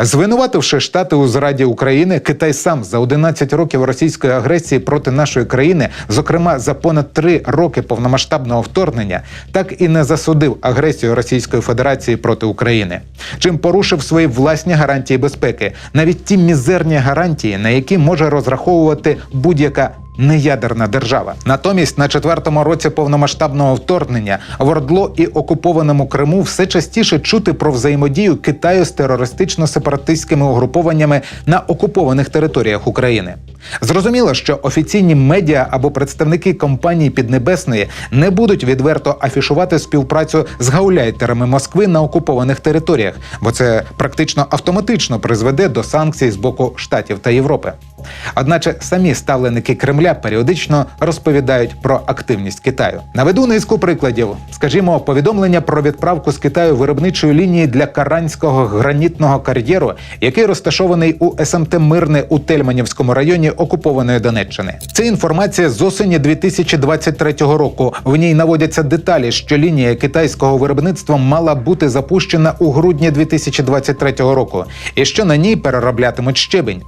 Звинувативши штати у зраді України, Китай сам за 11 років російської агресії проти нашої країни, зокрема за понад три роки повномасштабного вторгнення, так і не засудив агресію Російської Федерації проти України, чим порушив свої власні гарантії безпеки, навіть ті мізерні гарантії, на які може розраховувати будь-яка неядерна держава. Натомість на четвертому році повномасштабного вторгнення в Ордло і окупованому Криму все частіше чути про взаємодію Китаю з терористично-сепаратистськими угрупованнями на окупованих територіях України. Зрозуміло, що офіційні медіа або представники компанії Піднебесної не будуть відверто афішувати співпрацю з гауляйтерами Москви на окупованих територіях, бо це практично автоматично призведе до санкцій з боку Штатів та Європи. Одначе самі ставленики Кремля періодично розповідають про активність Китаю. Наведу низку прикладів. Скажімо, повідомлення про відправку з Китаю виробничої лінії для каранського гранітного кар'єру, який розташований у СМТ Мирне у Тельманівському районі окупованої Донеччини. Це інформація з осені 2023 року. В ній наводяться деталі, що лінія китайського виробництва мала бути запущена у грудні 2023 року, і що на ній перероблятимуть щебень.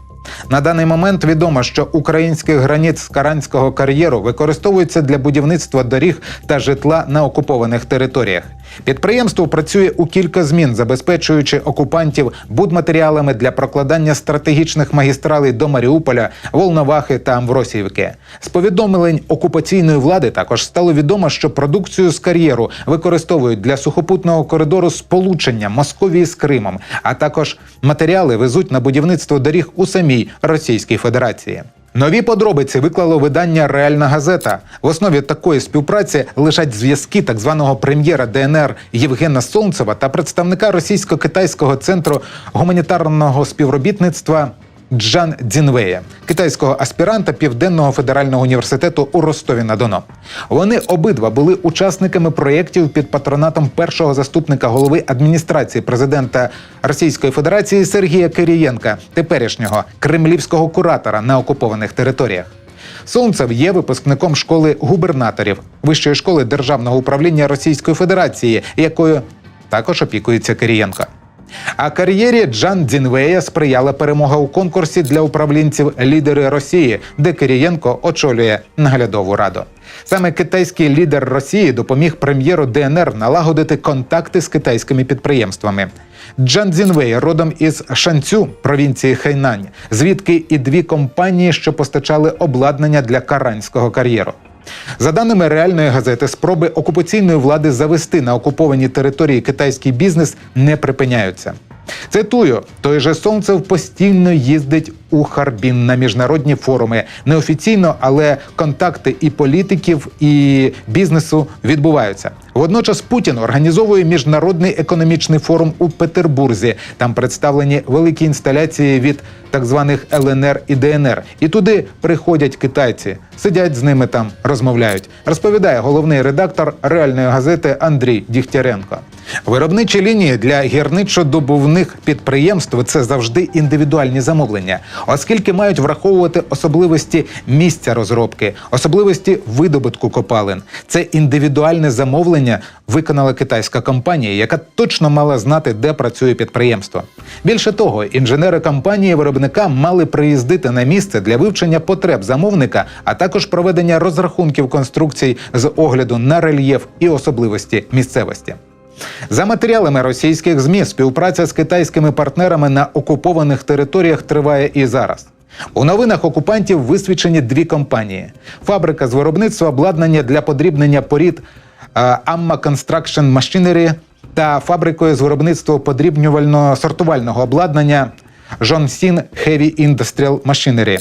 На даний момент відомо, що український граніт з Каранського кар'єру використовується для будівництва доріг та житла на окупованих територіях. Підприємство працює у кілька змін, забезпечуючи окупантів будматеріалами для прокладання стратегічних магістралей до Маріуполя, Волновахи та Амвросіївки. З повідомлень окупаційної влади також стало відомо, що продукцію з кар'єру використовують для сухопутного коридору сполучення Московії з Кримом, а також матеріали везуть на будівництво доріг у самій Російській Федерації. Нові подробиці виклало видання Реальна газета. В основі такої співпраці лежать зв'язки так званого прем'єра ДНР Євгена Солнцева та представника російсько-китайського центру гуманітарного співробітництва. Джан Дзінвея, китайського аспіранта Південного федерального університету у Ростові на Дону. Вони обидва були учасниками проєктів під патронатом першого заступника голови адміністрації президента Російської Федерації Сергія Кирієнка, теперішнього кремлівського куратора на окупованих територіях. Солнцев є випускником школи губернаторів Вищої школи державного управління Російської Федерації, якою також опікується Кирієнко. А кар'єрі Джан Дзінвея сприяла перемога у конкурсі для управлінців лідери Росії, де Кирієнко очолює наглядову раду. Саме китайський лідер Росії допоміг прем'єру ДНР налагодити контакти з китайськими підприємствами. Джан Дзінвей родом із Шанцю, провінції Хайнань, звідки і дві компанії, що постачали обладнання для каранського кар'єру. За даними реальної газети, спроби окупаційної влади завести на окуповані території китайський бізнес не припиняються. Цитую, той же Сонцев постійно їздить у Харбін на міжнародні форуми. Неофіційно, але контакти і політиків, і бізнесу відбуваються. Водночас Путін організовує міжнародний економічний форум у Петербурзі. Там представлені великі інсталяції від так званих ЛНР і ДНР. І туди приходять китайці, сидять з ними там, розмовляють. Розповідає головний редактор реальної газети Андрій Дігтяренко. Виробничі лінії для гірничо-добувних підприємств це завжди індивідуальні замовлення, оскільки мають враховувати особливості місця розробки, особливості видобутку копалин. Це індивідуальне замовлення виконала китайська компанія, яка точно мала знати, де працює підприємство. Більше того, інженери компанії виробника мали приїздити на місце для вивчення потреб замовника, а також проведення розрахунків конструкцій з огляду на рельєф і особливості місцевості. За матеріалами російських змі співпраця з китайськими партнерами на окупованих територіях триває і зараз. У новинах окупантів висвічені дві компанії: фабрика з виробництва обладнання для подрібнення порід е, Amma Construction Machinery та фабрикою з виробництва подрібнювально-сортувального обладнання Johnson Heavy Industrial Machinery.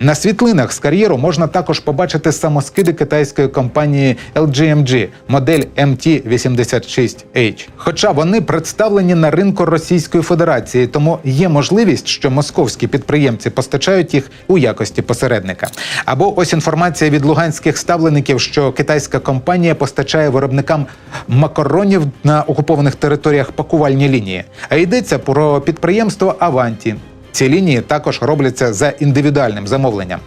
На світлинах з кар'єру можна також побачити самоскиди китайської компанії LGMG модель MT86H. Хоча вони представлені на ринку Російської Федерації, тому є можливість, що московські підприємці постачають їх у якості посередника. Або ось інформація від луганських ставлеників, що китайська компанія постачає виробникам макаронів на окупованих територіях пакувальні лінії. А йдеться про підприємство Аванті. Ці лінії також робляться за індивідуальним замовленням.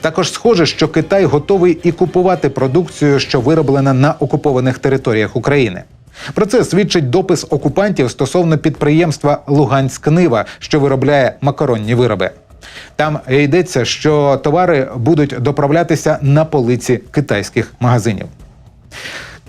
Також схоже, що Китай готовий і купувати продукцію, що вироблена на окупованих територіях України. Про це свідчить допис окупантів стосовно підприємства Луганськ-Нива, що виробляє макаронні вироби. Там йдеться, що товари будуть доправлятися на полиці китайських магазинів.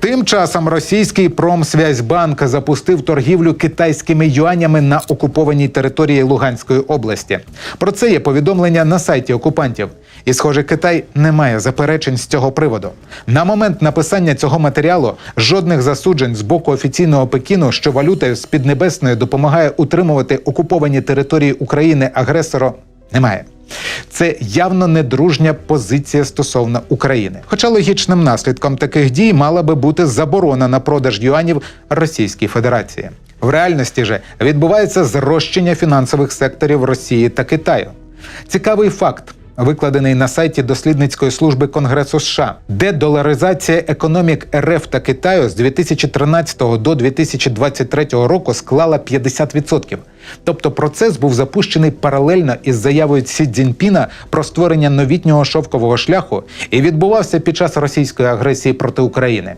Тим часом російський Промсвязьбанк запустив торгівлю китайськими юанями на окупованій території Луганської області. Про це є повідомлення на сайті окупантів. І, схоже, Китай не має заперечень з цього приводу. На момент написання цього матеріалу жодних засуджень з боку офіційного Пекіну, що валюта з Піднебесної допомагає утримувати окуповані території України агресору, немає. Це явно недружня позиція стосовно України. Хоча логічним наслідком таких дій мала би бути заборона на продаж юанів Російській Федерації. В реальності же відбувається зрощення фінансових секторів Росії та Китаю. Цікавий факт. Викладений на сайті дослідницької служби Конгресу США, де доларизація економік РФ та Китаю з 2013 до 2023 року склала 50%. Тобто процес був запущений паралельно із заявою Сі Цзіньпіна про створення новітнього шовкового шляху і відбувався під час російської агресії проти України.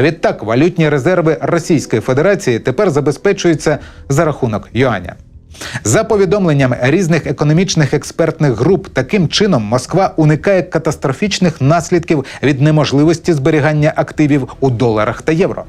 Відтак, валютні резерви Російської Федерації тепер забезпечуються за рахунок юаня. За повідомленням різних економічних експертних груп, таким чином Москва уникає катастрофічних наслідків від неможливості зберігання активів у доларах та євро.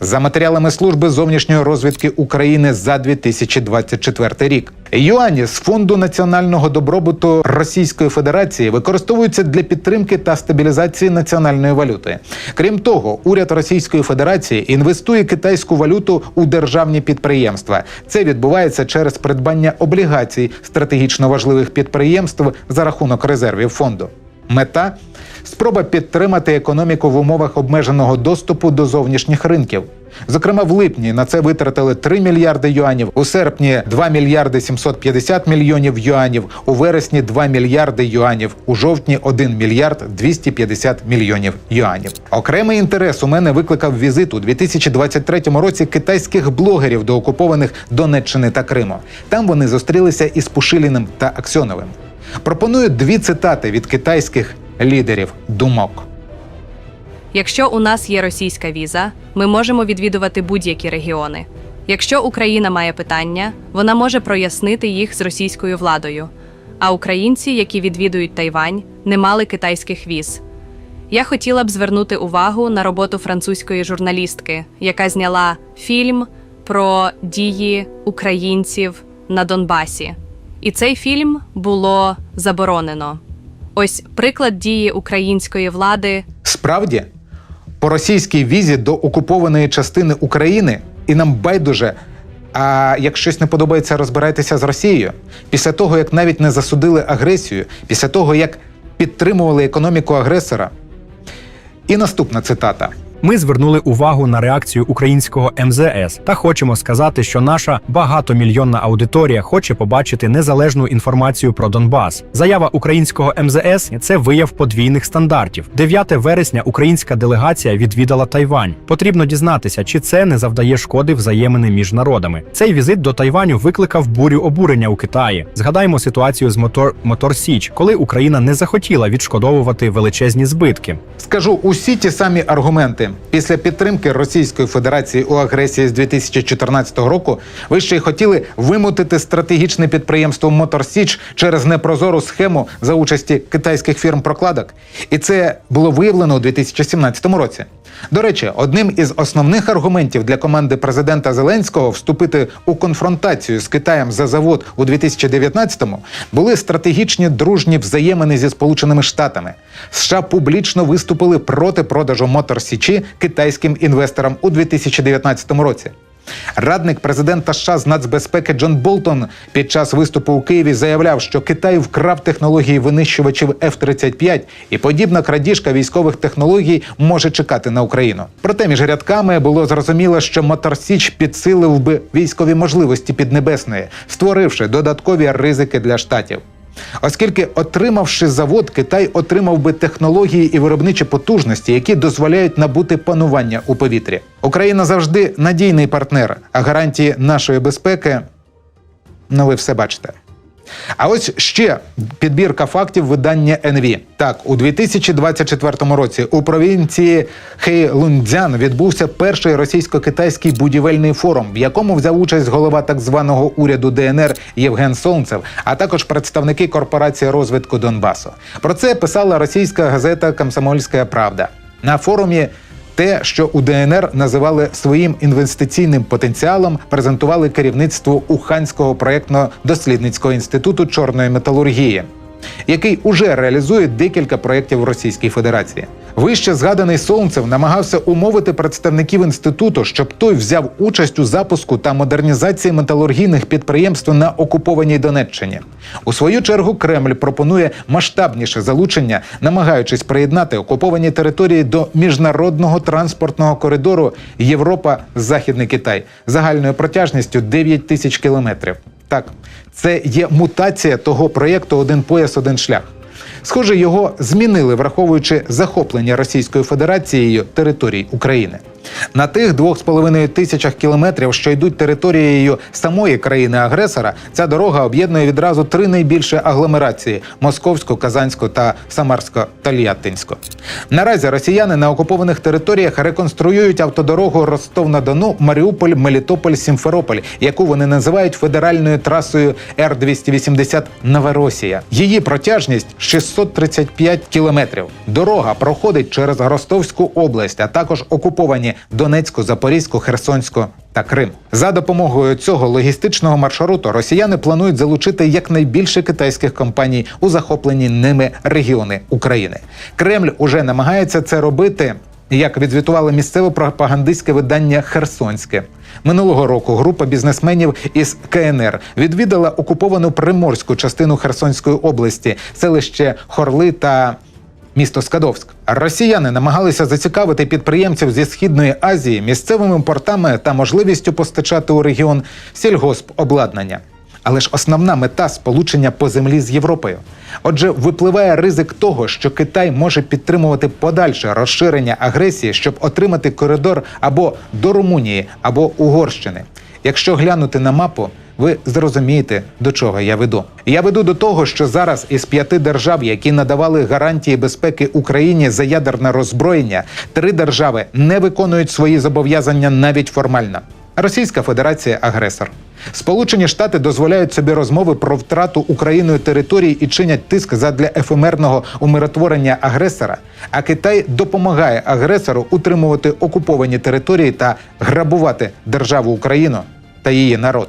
За матеріалами служби зовнішньої розвідки України за 2024 рік. Юані з фонду національного добробуту Російської Федерації використовуються для підтримки та стабілізації національної валюти. Крім того, уряд Російської Федерації інвестує китайську валюту у державні підприємства. Це відбувається через придбання облігацій стратегічно важливих підприємств за рахунок резервів фонду. Мета спроба підтримати економіку в умовах обмеженого доступу до зовнішніх ринків. Зокрема, в липні на це витратили 3 мільярди юанів, у серпні 2 мільярди 750 мільйонів юанів, у вересні 2 мільярди юанів, у жовтні 1 мільярд 250 мільйонів юанів. Окремий інтерес у мене викликав візит у 2023 році китайських блогерів до окупованих Донеччини та Криму. Там вони зустрілися із Пушиліним та Аксьоновим. Пропоную дві цитати від китайських лідерів думок. Якщо у нас є російська віза, ми можемо відвідувати будь-які регіони. Якщо Україна має питання, вона може прояснити їх з російською владою. А українці, які відвідують Тайвань, не мали китайських віз. Я хотіла б звернути увагу на роботу французької журналістки, яка зняла фільм про дії українців на Донбасі. І цей фільм було заборонено. Ось приклад дії української влади Справді, по російській візі до окупованої частини України і нам байдуже. А як щось не подобається, розбирайтеся з Росією. Після того, як навіть не засудили агресію, після того, як підтримували економіку агресора. І наступна цитата. Ми звернули увагу на реакцію українського МЗС та хочемо сказати, що наша багатомільйонна аудиторія хоче побачити незалежну інформацію про Донбас. Заява українського МЗС це вияв подвійних стандартів. 9 вересня українська делегація відвідала Тайвань. Потрібно дізнатися, чи це не завдає шкоди взаємини між народами. Цей візит до Тайваню викликав бурю обурення у Китаї. Згадаємо ситуацію з Мотор Мотор Січ, коли Україна не захотіла відшкодовувати величезні збитки. Скажу усі ті самі аргументи. Після підтримки Російської Федерації у агресії з 2014 року ви ще й хотіли вимутити стратегічне підприємство Мотор Січ через непрозору схему за участі китайських фірм прокладок. І це було виявлено у 2017 році. До речі, одним із основних аргументів для команди президента Зеленського вступити у конфронтацію з Китаєм за завод у 2019-му були стратегічні дружні взаємини зі Сполученими Штатами. США публічно виступили проти продажу Мотор Січі китайським інвесторам у 2019 році. Радник президента США з нацбезпеки Джон Болтон під час виступу у Києві заявляв, що Китай вкрав технології винищувачів F-35 і подібна крадіжка військових технологій може чекати на Україну. Проте між рядками було зрозуміло, що Мотор Січ підсилив би військові можливості Піднебесної, створивши додаткові ризики для штатів. Оскільки, отримавши завод, Китай отримав би технології і виробничі потужності, які дозволяють набути панування у повітрі. Україна завжди надійний партнер, а гарантії нашої безпеки ну ви все бачите. А ось ще підбірка фактів видання НВ. Так, у 2024 році у провінції Хейлунцзян відбувся перший російсько-китайський будівельний форум, в якому взяв участь голова так званого уряду ДНР Євген Солнцев, а також представники корпорації розвитку Донбасу. Про це писала російська газета Комсомольська Правда. На форумі те, що у ДНР називали своїм інвестиційним потенціалом, презентували керівництво Уханського проєктно-дослідницького інституту чорної металургії, який уже реалізує декілька проєктів в Російській Федерації. Вище згаданий Солнцев намагався умовити представників інституту, щоб той взяв участь у запуску та модернізації металургійних підприємств на окупованій Донеччині. У свою чергу Кремль пропонує масштабніше залучення, намагаючись приєднати окуповані території до міжнародного транспортного коридору Європа-Західний Китай загальною протяжністю 9 тисяч кілометрів. Так, це є мутація того проєкту Один пояс, один шлях. Схоже, його змінили, враховуючи захоплення Російською Федерацією територій України. На тих двох з половиною тисячах кілометрів, що йдуть територією самої країни-агресора, ця дорога об'єднує відразу три найбільші агломерації: Московську, Казанську та Самарсько-Тольяттинську. Наразі росіяни на окупованих територіях реконструюють автодорогу Ростов-на-Дону, Маріуполь, Мелітополь, Сімферополь, яку вони називають федеральною трасою Р-280 Новоросія. Її протяжність 635 кілометрів. Дорога проходить через Ростовську область, а також окуповані Донецьку, Запорізьку, Херсонську та Крим. За допомогою цього логістичного маршруту росіяни планують залучити якнайбільше китайських компаній у захоплені ними регіони України. Кремль уже намагається це робити. Як відзвітувало місцеве пропагандистське видання Херсонське минулого року, група бізнесменів із КНР відвідала окуповану приморську частину Херсонської області, селище Хорли та місто Скадовськ. Росіяни намагалися зацікавити підприємців зі східної Азії місцевими портами та можливістю постачати у регіон сільгоспобладнання. Але ж основна мета сполучення по землі з Європою. Отже, випливає ризик того, що Китай може підтримувати подальше розширення агресії, щоб отримати коридор або до Румунії, або Угорщини. Якщо глянути на мапу, ви зрозумієте, до чого я веду. Я веду до того, що зараз із п'яти держав, які надавали гарантії безпеки Україні за ядерне роззброєння, три держави не виконують свої зобов'язання навіть формально. Російська Федерація агресор. Сполучені Штати дозволяють собі розмови про втрату Україною територій і чинять тиск задля ефемерного умиротворення агресора. А Китай допомагає агресору утримувати окуповані території та грабувати державу Україну та її народ.